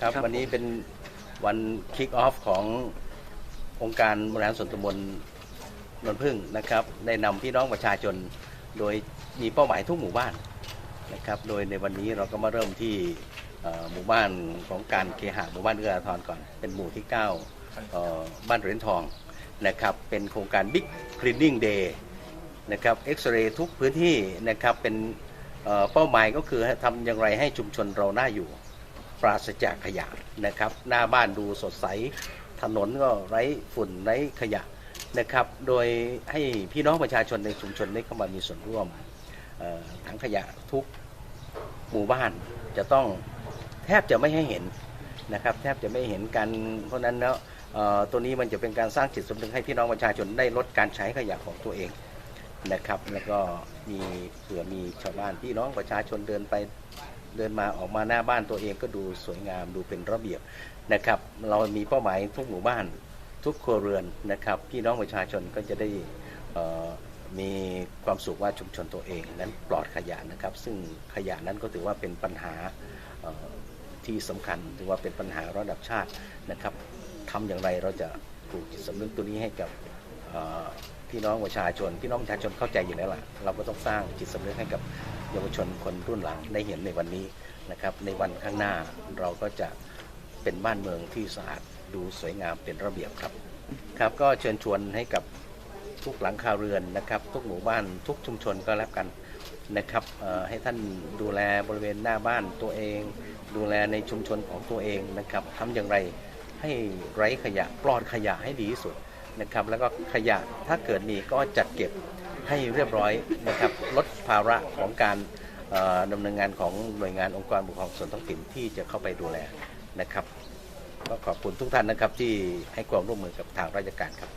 ครับครับวันนี้เป็นวันคิกออฟขององค์การบริหารส่วนตำบลนนพึ่งนะครับ ได้นำพี่น้องประชาชนโดยมีเป้าหมายทุกหมู่บ้านนะครับ โดยในวันนี้เราก็มาเริ่มที่เอ่อหมู่บ้านของการเคหะหมู่บ้านเอื้ออาทรก่อน เป็นหมู่ที่9เอ่อบ้านเหรียญทองนะครับ เป็นโครงการ Big Cleaning Day นะครับเอ็กซเรย์ทุกพื้นที่นะครับเป็นเอ่อเป้าหมายก็คือทำอย่างไรให้ชุมชนเราน่าอยู่ ปราศจากขยะนะครับ หน้าบ้านดูสดใส ถนนก็ไร้ฝุ่นไร้ขยะนะครับ โดยให้พี่น้องประชาชนในชุมชนได้เข้ามามีส่วนร่วมถังขยะทุกหมู่บ้านจะต้องแทบจะไม่ให้เห็นนะครับ แทบจะไม่เห็นกันเพราะนั้นแล้วเอ่อตัวนี้มันจะเป็นการสร้างจิตสำนึกให้พี่น้องประชาชนได้ลดการใช้ขยะของตัวเองนะครับ แล้วก็มีเผื่อมีชาวบ้านพี่น้องประชาชนเดินไป เดินมาออกมาหน้าบ้านตัวเองก็ดูสวยงามดูเป็นระเบียบนะครับ เรามีเป้าหมายทุกหมู่บ้านทุกครัวเรือนนะครับพี่น้องประชาชนก็จะได้มีความสุขว่าชุมชนตัวเองนั้นปลอดขยะนะครับ ซึ่งขยะนั้นก็ถือว่าเป็นปัญหาที่สำคัญถือว่าเป็นปัญหาระดับชาตินะครับทำอย่างไรเราจะปลูกจิตสำนึกตัวนี้ให้กับ พี่น้องประชาชน พี่น้องประชาชนเข้าใจอยู่แล้วล่ะเราก็ต้องสร้างจิตสำนึกให้กับเยาวชนคนรุ่นหลังได้เห็นในวันนี้นะครับ ในวันข้างหน้าเราก็จะเป็นบ้านเมืองที่สะอาดดูสวยงามเป็นระเบียบครับครับก็เชิญชวนให้กับทุกหลังคาเรือนนะครับ ทุกหมู่บ้านทุกชุมชนก็แล้วกันนะครับเอ่อให้ท่านดูแลบริเวณหน้าบ้านตัวเอง ดูแลในชุมชนของตัวเองนะครับทำอย่างไรให้ไร้ขยะปลอดขยะให้ดีที่สุด นะครับแล้วก็ขยะถ้าเกิดมีก็จัดเก็บให้เรียบร้อยนะครับลดภาระของการเอ่อดำเนินงานของหน่วยงานองค์กรปกครองส่วนท้องถิ่นที่จะเข้าไปดูแลนะครับก็ขอบคุณทุกท่านนะครับที่ให้ความร่วมมือกับทางราชการครับ